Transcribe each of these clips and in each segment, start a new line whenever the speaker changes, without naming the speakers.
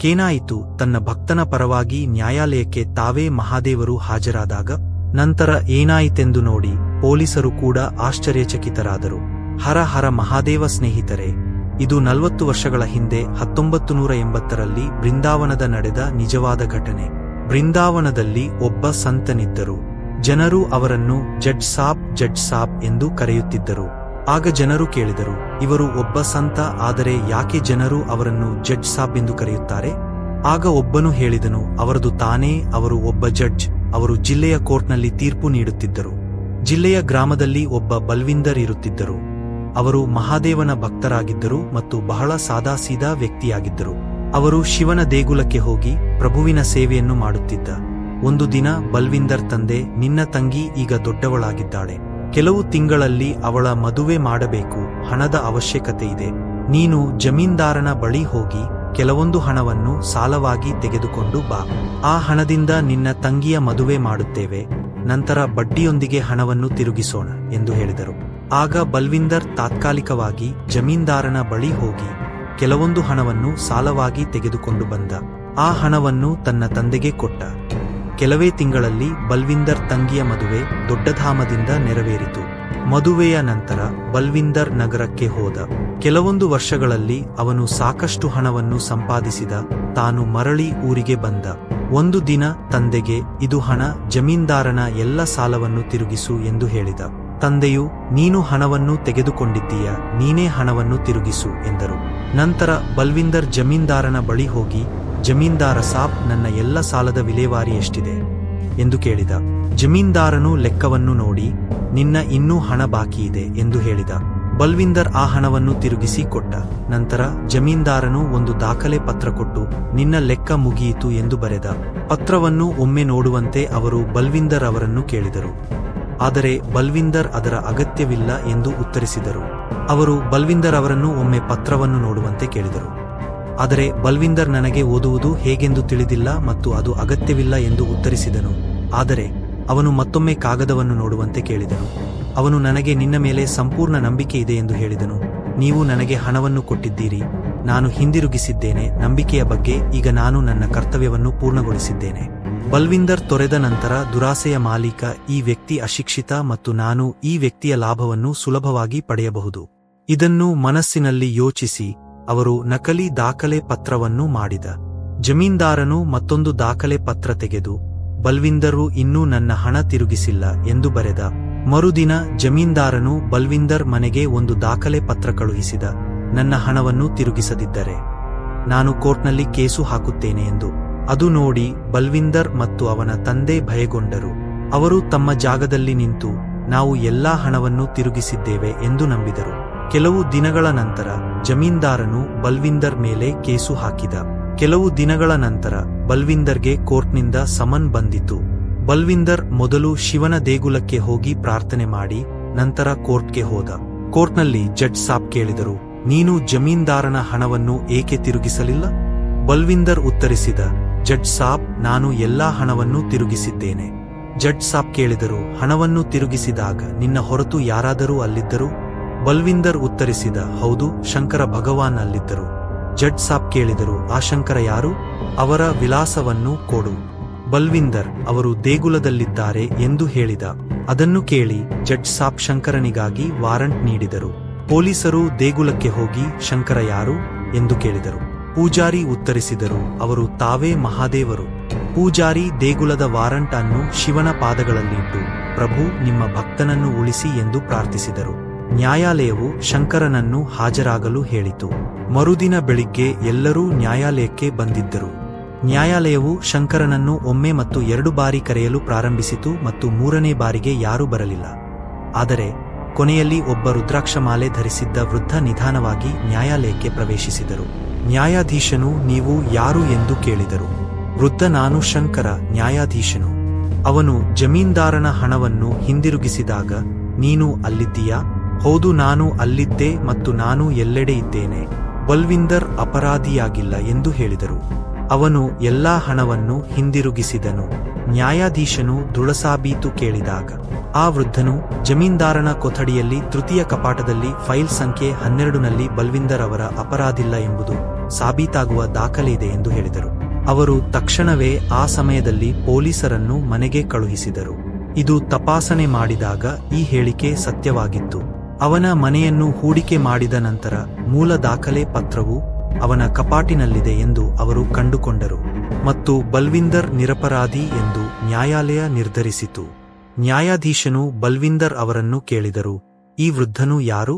ಕೇನಾಯಿತು ತನ್ನ ಭಕ್ತನ ಪರವಾಗಿ ನ್ಯಾಯಾಲಯಕ್ಕೆ ತಾವೇ ಮಹಾದೇವರು ಹಾಜರಾದಾಗ ನಂತರ ಏನಾಯಿತೆಂದು ನೋಡಿ ಪೊಲೀಸರು ಕೂಡ ಆಶ್ಚರ್ಯಚಕಿತರಾದರು. ಹರ ಹರ ಮಹಾದೇವ ಸ್ನೇಹಿತರೆ, ಇದು ನಲವತ್ತು ವರ್ಷಗಳ ಹಿಂದೆ ಹತ್ತೊಂಬತ್ತು ನೂರ ಎಂಬತ್ತರಲ್ಲಿ ಬೃಂದಾವನದ ನಡೆದ ನಿಜವಾದ ಘಟನೆ. ಬೃಂದಾವನದಲ್ಲಿ ಒಬ್ಬ ಸಂತನಿದ್ದರು. ಜನರು ಅವರನ್ನು ಜಡ್ ಸಾಬ್ ಜಡ್ ಸಾಬ್ ಎಂದು ಕರೆಯುತ್ತಿದ್ದರು. ಆಗ ಜನರು ಕೇಳಿದರು, ಇವರು ಒಬ್ಬ ಸಂತ, ಆದರೆ ಯಾಕೆ ಜನರು ಅವರನ್ನು ಜಡ್ಜ್ ಸಾಬ್ ಎಂದು ಕರೆಯುತ್ತಾರೆ? ಆಗ ಒಬ್ಬನು ಹೇಳಿದನು, ಅವರದು ತಾನೇ, ಅವರು ಒಬ್ಬ ಜಡ್ಜ್, ಅವರು ಜಿಲ್ಲೆಯ ಕೋರ್ಟ್ನಲ್ಲಿ ತೀರ್ಪು ನೀಡುತ್ತಿದ್ದರು. ಜಿಲ್ಲೆಯ ಗ್ರಾಮದಲ್ಲಿ ಒಬ್ಬ ಬಲ್ವಿಂದರ್ ಇರುತ್ತಿದ್ದರು. ಅವರು ಮಹಾದೇವನ ಭಕ್ತರಾಗಿದ್ದರು ಮತ್ತು ಬಹಳ ಸಾದಾಸೀದಾ ವ್ಯಕ್ತಿಯಾಗಿದ್ದರು. ಅವರು ಶಿವನ ದೇಗುಲಕ್ಕೆ ಹೋಗಿ ಪ್ರಭುವಿನ ಸೇವೆಯನ್ನು ಮಾಡುತ್ತಿದ್ದ. ಒಂದು ದಿನ ಬಲ್ವಿಂದರ್ ತಂದೆ, ನಿನ್ನ ತಂಗಿ ಈಗ ದೊಡ್ಡವಳಾಗಿದ್ದಾಳೆ. ಕೆಲವು ತಿಂಗಳಲ್ಲಿ ಅವಳ ಮದುವೆ ಮಾಡಬೇಕು, ಹಣದ ಅವಶ್ಯಕತೆ ಇದೆ. ನೀನು ಜಮೀನ್ದಾರನ ಬಳಿ ಹೋಗಿ ಕೆಲವೊಂದು ಹಣವನ್ನು ಸಾಲವಾಗಿ ತೆಗೆದುಕೊಂಡು ಬಾ. ಆ ಹಣದಿಂದ ನಿನ್ನ ತಂಗಿಯ ಮದುವೆ ಮಾಡುತ್ತೇವೆ, ನಂತರ ಬಡ್ಡಿಯೊಂದಿಗೆ ಹಣವನ್ನು ತಿರುಗಿಸೋಣ, ಎಂದು ಹೇಳಿದರು. ಆಗ ಬಲ್ವಿಂದರ್ ತಾತ್ಕಾಲಿಕವಾಗಿ ಜಮೀನ್ದಾರನ ಬಳಿ ಹೋಗಿ ಕೆಲವೊಂದು ಹಣವನ್ನು ಸಾಲವಾಗಿ ತೆಗೆದುಕೊಂಡು ಬಂದ. ಆ ಹಣವನ್ನು ತನ್ನ ತಂದೆಗೆ ಕೊಟ್ಟ. ಕೆಲವೇ ತಿಂಗಳಲ್ಲಿ ಬಲ್ವಿಂದರ್ ತಂಗಿಯ ಮದುವೆ ದೊಡ್ಡಧಾಮದಿಂದ ನೆರವೇರಿತು. ಮದುವೆಯ ನಂತರ ಬಲ್ವಿಂದರ್ ನಗರಕ್ಕೆ ಹೋದ. ಕೆಲವೊಂದು ವರ್ಷಗಳಲ್ಲಿ ಅವನು ಸಾಕಷ್ಟು ಹಣವನ್ನು ಸಂಪಾದಿಸಿದ. ತಾನು ಮರಳಿ ಊರಿಗೆ ಬಂದ. ಒಂದು ದಿನ ತಂದೆಗೆ, ಇದು ಹಣ, ಜಮೀನ್ದಾರನ ಎಲ್ಲ ಸಾಲವನ್ನು ತಿರುಗಿಸು ಎಂದು ಹೇಳಿದ. ತಂದೆಯು, ನೀನು ಹಣವನ್ನು ತೆಗೆದುಕೊಂಡಿದ್ದೀಯ, ನೀನೇ ಹಣವನ್ನು ತಿರುಗಿಸು ಎಂದರು. ನಂತರ ಬಲ್ವಿಂದರ್ ಜಮೀನ್ದಾರನ ಬಳಿ ಹೋಗಿ ಜಮೀನ್ದಾರ ಸಾಬ್ ನನ್ನ ಎಲ್ಲ ಸಾಲದ ವಿಲೇವಾರಿ ಎಷ್ಟಿದೆ? ಎಂದು ಕೇಳಿದ. ಜಮೀನ್ದಾರನು ಲೆಕ್ಕವನ್ನು ನೋಡಿ, ನಿನ್ನ ಇನ್ನೂ ಹಣ ಬಾಕಿ ಇದೆ ಎಂದು ಹೇಳಿದ. ಬಲ್ವಿಂದರ್ ಆ ಹಣವನ್ನು ತಿರುಗಿಸಿ ಕೊಟ್ಟ. ನಂತರ ಜಮೀನ್ದಾರನು ಒಂದು ದಾಖಲೆ ಪತ್ರ ಕೊಟ್ಟು, ನಿನ್ನ ಲೆಕ್ಕ ಮುಗಿಯಿತು ಎಂದು ಬರೆದ. ಪತ್ರವನ್ನು ಒಮ್ಮೆ ನೋಡುವಂತೆ ಅವರು ಬಲ್ವಿಂದರ್ ಅವರನ್ನು ಕೇಳಿದರು. ಆದರೆ ಬಲ್ವಿಂದರ್ ಅದರ ಅಗತ್ಯವಿಲ್ಲ ಎಂದು ಉತ್ತರಿಸಿದರು. ಅವರು ಬಲ್ವಿಂದರ್ ಅವರನ್ನು ಒಮ್ಮೆ ಪತ್ರವನ್ನು ನೋಡುವಂತೆ ಕೇಳಿದರು. ಆದರೆ ಬಲ್ವಿಂದರ್ ನನಗೆ ಓದುವುದು ಹೇಗೆಂದು ತಿಳಿದಿಲ್ಲ ಮತ್ತು ಅದು ಅಗತ್ಯವಿಲ್ಲ ಎಂದು ಉತ್ತರಿಸಿದನು. ಆದರೆ ಅವನು ಮತ್ತೊಮ್ಮೆ ಕಾಗದವನ್ನು ನೋಡುವಂತೆ ಕೇಳಿದನು. ಅವನು ನನಗೆ ನಿನ್ನ ಮೇಲೆ ಸಂಪೂರ್ಣ ನಂಬಿಕೆ ಇದೆ ಎಂದು ಹೇಳಿದನು. ನೀವು ನನಗೆ ಹಣವನ್ನು ಕೊಟ್ಟಿದ್ದೀರಿ. ನಾನು ಹಿಂದಿರುಗಿಸಿದ್ದೇನೆ. ನಂಬಿಕೆಯ ಬಗ್ಗೆ ಈಗ ನಾನು ನನ್ನ ಕರ್ತವ್ಯವನ್ನು ಪೂರ್ಣಗೊಳಿಸಿದ್ದೇನೆ. ಬಲ್ವಿಂದರ್ ತೊರೆದ ನಂತರ ದುರಾಸೆಯ ಮಾಲೀಕ ಈ ವ್ಯಕ್ತಿ ಅಶಿಕ್ಷಿತ ಮತ್ತು ನಾನು ಈ ವ್ಯಕ್ತಿಯ ಲಾಭವನ್ನು ಸುಲಭವಾಗಿ ಪಡೆಯಬಹುದು. ಇದನ್ನು ಮನಸ್ಸಿನಲ್ಲಿ ಯೋಚಿಸಿ. ಅವರು ನಕಲಿ ದಾಖಲೆ ಪತ್ರವನ್ನು ಮಾಡಿದ. ಜಮೀನ್ದಾರನು ಮತ್ತೊಂದು ದಾಖಲೆ ಪತ್ರ ತೆಗೆದು, ಬಲ್ವಿಂದರು ಇನ್ನೂ ನನ್ನ ಹಣ ತಿರುಗಿಸಿಲ್ಲ ಎಂದು ಬರೆದ. ಮರುದಿನ ಜಮೀನ್ದಾರನು ಬಲ್ವಿಂದರ್ ಮನೆಗೆ ಒಂದು ದಾಖಲೆ ಪತ್ರ ಕಳುಹಿಸಿದ. ನನ್ನ ಹಣವನ್ನು ತಿರುಗಿಸದಿದ್ದರೆ ನಾನು ಕೋರ್ಟ್ನಲ್ಲಿ ಕೇಸು ಹಾಕುತ್ತೇನೆ ಎಂದು. ಅದು ನೋಡಿ ಬಲ್ವಿಂದರ್ ಮತ್ತು ಅವನ ತಂದೆ ಭಯಗೊಂಡರು. ಅವರು ತಮ್ಮ ಜಾಗದಲ್ಲಿ ನಿಂತು, ನಾವು ಎಲ್ಲಾ ಹಣವನ್ನು ತಿರುಗಿಸಿದ್ದೇವೆ ಎಂದು ನಂಬಿದರು. ಕೆಲವು ದಿನಗಳ ನಂತರ ಜಮೀನ್ದಾರನು ಬಲ್ವಿಂದರ್ ಮೇಲೆ ಕೇಸು ಹಾಕಿದ. ಕೆಲವು ದಿನಗಳ ನಂತರ ಬಲ್ವಿಂದರ್ಗೆ ಕೋರ್ಟ್ನಿಂದ ಸಮನ್ ಬಂದಿತು. ಬಲ್ವಿಂದರ್ ಮೊದಲು ಶಿವನ ದೇಗುಲಕ್ಕೆ ಹೋಗಿ ಪ್ರಾರ್ಥನೆ ಮಾಡಿ, ನಂತರ ಕೋರ್ಟ್ಗೆ ಹೋದ. ಕೋರ್ಟ್ನಲ್ಲಿ ಜಡ್ಜ್ ಸಾಬ್ ಕೇಳಿದರು, ನೀನು ಜಮೀನ್ದಾರನ ಹಣವನ್ನು ಏಕೆ ತಿರುಗಿಸಲಿಲ್ಲ? ಬಲ್ವಿಂದರ್ ಉತ್ತರಿಸಿದ ಜಡ್ಜ್ ಸಾಬ್, ನಾನು ಎಲ್ಲಾ ಹಣವನ್ನು ತಿರುಗಿಸಿದ್ದೇನೆ. ಜಡ್ಜ್ ಸಾಬ್ ಕೇಳಿದರು, ಹಣವನ್ನು ತಿರುಗಿಸಿದಾಗ ನಿನ್ನ ಹೊರತು ಯಾರಾದರೂ ಅಲ್ಲಿದ್ದರು? ಬಲ್ವಿಂದರ್ ಉತ್ತರಿಸಿದ, ಹೌದು, ಶಂಕರ ಭಗವಾನ್ ಅಲ್ಲಿದ್ದರು ಜಡ್ ಸಾಬ್ ಕೇಳಿದರು, ಆ ಶಂಕರ ಯಾರು? ಅವರ ವಿಳಾಸವನ್ನು ಕೊಡು. ಬಲ್ವಿಂದರ್, ಅವರು ದೇಗುಲದಲ್ಲಿದ್ದಾರೆ ಎಂದು ಹೇಳಿದ. ಅದನ್ನು ಕೇಳಿ, ಜಡ್ ಸಾಬ್ ಶಂಕರನಿಗಾಗಿ ವಾರಂಟ್ ನೀಡಿದರು. ಪೊಲೀಸರು ದೇಗುಲಕ್ಕೆ ಹೋಗಿ, ಶಂಕರ ಯಾರು? ಎಂದು ಕೇಳಿದರು. ಪೂಜಾರಿ ಉತ್ತರಿಸಿದರು, ಅವರು ತಾವೇ ಮಹಾದೇವರು. ಪೂಜಾರಿ ದೇಗುಲದ ವಾರಂಟ್ ಅನ್ನು ಶಿವನ ಪಾದಗಳಲ್ಲಿಟ್ಟು, ಪ್ರಭು, ನಿಮ್ಮ ಭಕ್ತನನ್ನು ಉಳಿಸಿ ಎಂದು ಪ್ರಾರ್ಥಿಸಿದರು. ನ್ಯಾಯಾಲಯವು ಶಂಕರನನ್ನು ಹಾಜರಾಗಲು ಹೇಳಿತು. ಮರುದಿನ ಬೆಳಿಗ್ಗೆ ಎಲ್ಲರೂ ನ್ಯಾಯಾಲಯಕ್ಕೆ ಬಂದಿದ್ದರು. ನ್ಯಾಯಾಲಯವು ಶಂಕರನನ್ನು ಒಮ್ಮೆ ಮತ್ತು ಎರಡು ಬಾರಿ ಕರೆಯಲು ಪ್ರಾರಂಭಿಸಿತು ಮತ್ತು ಮೂರನೇ ಬಾರಿಗೆ ಯಾರೂ ಬರಲಿಲ್ಲ. ಆದರೆ, ಕೊನೆಯಲ್ಲಿ ಒಬ್ಬ ರುದ್ರಾಕ್ಷಮಾಲೆ ಧರಿಸಿದ್ದ ವೃದ್ಧ ನಿಧಾನವಾಗಿ ನ್ಯಾಯಾಲಯಕ್ಕೆ ಪ್ರವೇಶಿಸಿದರು. ನ್ಯಾಯಾಧೀಶನು, ನೀವು ಯಾರು ಎಂದು ಕೇಳಿದರು. ವೃದ್ಧ ನಾನು ಶಂಕರ, ನ್ಯಾಯಾಧೀಶನು. ಅವನು ಜಮೀನ್ದಾರನ ಹಣವನ್ನು ಹಿಂದಿರುಗಿಸಿದಾಗ ನೀನು ಅಲ್ಲಿದ್ದೀಯಾ? ಹೌದು ನಾನು ಅಲ್ಲಿದ್ದೆ ಮತ್ತು ನಾನು ಎಲ್ಲೆಡೆ ಇದ್ದೇನೆ. ಬಲ್ವಿಂದರ್ ಅಪರಾಧಿಯಾಗಿಲ್ಲ ಎಂದು ಹೇಳಿದರು. ಅವನು ಎಲ್ಲಾ ಹಣವನ್ನು ಹಿಂದಿರುಗಿಸಿದನು. ನ್ಯಾಯಾಧೀಶನು ದುಳಸಾಬೀತು ಕೇಳಿದಾಗ, ಆ ವೃದ್ಧನು ಜಮೀನ್ದಾರನ ಕೊಠಡಿಯಲ್ಲಿ ತೃತೀಯ ಕಪಾಟದಲ್ಲಿ ಫೈಲ್ ಸಂಖ್ಯೆ ಹನ್ನೆರಡುನಲ್ಲಿ ಬಲ್ವಿಂದರ್ ಅವರ ಅಪರಾಧಿಲ್ಲ ಎಂಬುದು ಸಾಬೀತಾಗುವ ದಾಖಲೆಯಿದೆ ಎಂದು ಹೇಳಿದರು. ಅವರು ತಕ್ಷಣವೇ ಆ ಸಮಯದಲ್ಲಿ ಪೊಲೀಸರನ್ನು ಮನೆಗೆ ಕಳುಹಿಸಿದರು. ಇದು ತಪಾಸಣೆ ಮಾಡಿದಾಗ ಈ ಹೇಳಿಕೆ ಸತ್ಯವಾಗಿತ್ತು. ಅವನ ಮನೆಯನ್ನು ಹೂಡಿಕೆ ಮಾಡಿದ ನಂತರ ಮೂಲ ದಾಖಲೆ ಪತ್ರವು ಅವನ ಕಪಾಟಿನಲ್ಲಿದೆ ಎಂದು ಅವರು ಕಂಡುಕೊಂಡರು ಮತ್ತು ಬಲ್ವಿಂದರ್ ನಿರಪರಾಧಿ ಎಂದು ನ್ಯಾಯಾಲಯ ನಿರ್ಧರಿಸಿತು. ನ್ಯಾಯಾಧೀಶನು ಬಲ್ವಿಂದರ್ ಅವರನ್ನು ಕೇಳಿದರು, ಈ ವೃದ್ಧನು ಯಾರು?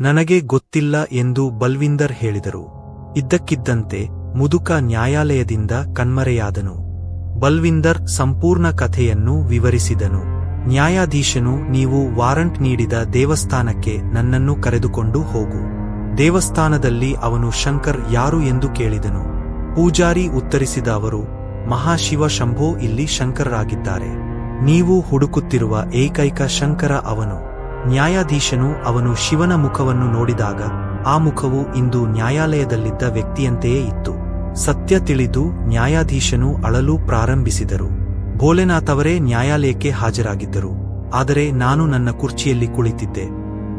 ನನಗೆ ಗೊತ್ತಿಲ್ಲ ಎಂದು ಬಲ್ವಿಂದರ್ ಹೇಳಿದರು. ಇದ್ದಕ್ಕಿದ್ದಂತೆ ಮುದುಕ ನ್ಯಾಯಾಲಯದಿಂದ ಕಣ್ಮರೆಯಾದನು. ಬಲ್ವಿಂದರ್ ಸಂಪೂರ್ಣ ಕಥೆಯನ್ನು ವಿವರಿಸಿದನು. ನ್ಯಾಯಾಧೀಶನು, ನೀವು ವಾರಂಟ್ ನೀಡಿದ ದೇವಸ್ಥಾನಕ್ಕೆ ನನ್ನನ್ನು ಕರೆದುಕೊಂಡು ಹೋಗು. ದೇವಸ್ಥಾನದಲ್ಲಿ ಅವನು ಶಂಕರ್ ಯಾರು ಎಂದು ಕೇಳಿದನು. ಪೂಜಾರಿ ಉತ್ತರಿಸಿದ ಅವರು, ಮಹಾಶಿವ ಶಂಭೋ ಇಲ್ಲಿ ಶಂಕರರಾಗಿದ್ದಾರೆ. ನೀವು ಹುಡುಕುತ್ತಿರುವ ಏಕೈಕ ಶಂಕರ ಅವನು. ನ್ಯಾಯಾಧೀಶನು ಅವನು ಶಿವನ ಮುಖವನ್ನು ನೋಡಿದಾಗ, ಆ ಮುಖವು ಇಂದು ನ್ಯಾಯಾಲಯದಲ್ಲಿದ್ದ ವ್ಯಕ್ತಿಯಂತೆಯೇ ಇತ್ತು. ಸತ್ಯ ತಿಳಿದು ನ್ಯಾಯಾಧೀಶನು ಅಳಲು ಪ್ರಾರಂಭಿಸಿದರು. ಭೋಲೆನಾಥ್ ಅವರೇ ನ್ಯಾಯಾಲಯಕ್ಕೆ ಹಾಜರಾಗಿದ್ದರು. ಆದರೆ ನಾನು ನನ್ನ ಕುರ್ಚಿಯಲ್ಲಿ ಕುಳಿತಿದ್ದೆ.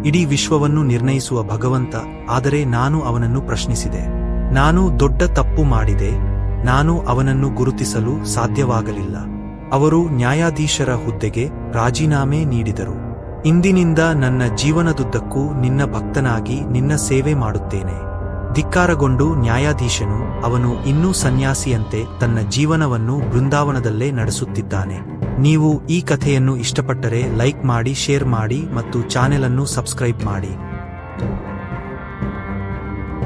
ಇಡೀ ವಿಶ್ವವನ್ನು ನಿರ್ಣಯಿಸುವ ಭಗವಂತ, ಆದರೆ ನಾನು ಅವನನ್ನು ಪ್ರಶ್ನಿಸಿದೆ. ನಾನು ದೊಡ್ಡ ತಪ್ಪು ಮಾಡಿದೆ. ನಾನು ಅವನನ್ನು ಗುರುತಿಸಲು ಸಾಧ್ಯವಾಗಲಿಲ್ಲ. ಅವರು ನ್ಯಾಯಾಧೀಶರ ಹುದ್ದೆಗೆ ರಾಜೀನಾಮೆ ನೀಡಿದರು. ಇಂದಿನಿಂದ ನನ್ನ ಜೀವನದುದ್ದಕ್ಕೂ ನಿನ್ನ ಭಕ್ತನಾಗಿ ನಿನ್ನ ಸೇವೆ ಮಾಡುತ್ತೇನೆ. ಧಿಕ್ಕಾರಗೊಂಡು ನ್ಯಾಯಾಧೀಶನು ಅವನು ಇನ್ನೂ ಸನ್ಯಾಸಿಯಂತೆ ತನ್ನ ಜೀವನವನ್ನು ಬೃಂದಾವನದಲ್ಲೇ ನಡೆಸುತ್ತಿದ್ದಾನೆ. ನೀವು ಈ ಕಥೆಯನ್ನು ಇಷ್ಟಪಟ್ಟರೆ ಲೈಕ್ ಮಾಡಿ, ಶೇರ್ ಮಾಡಿ ಮತ್ತು ಚಾನೆಲ್ ಅನ್ನು ಸಬ್ಸ್ಕ್ರೈಬ್ ಮಾಡಿ.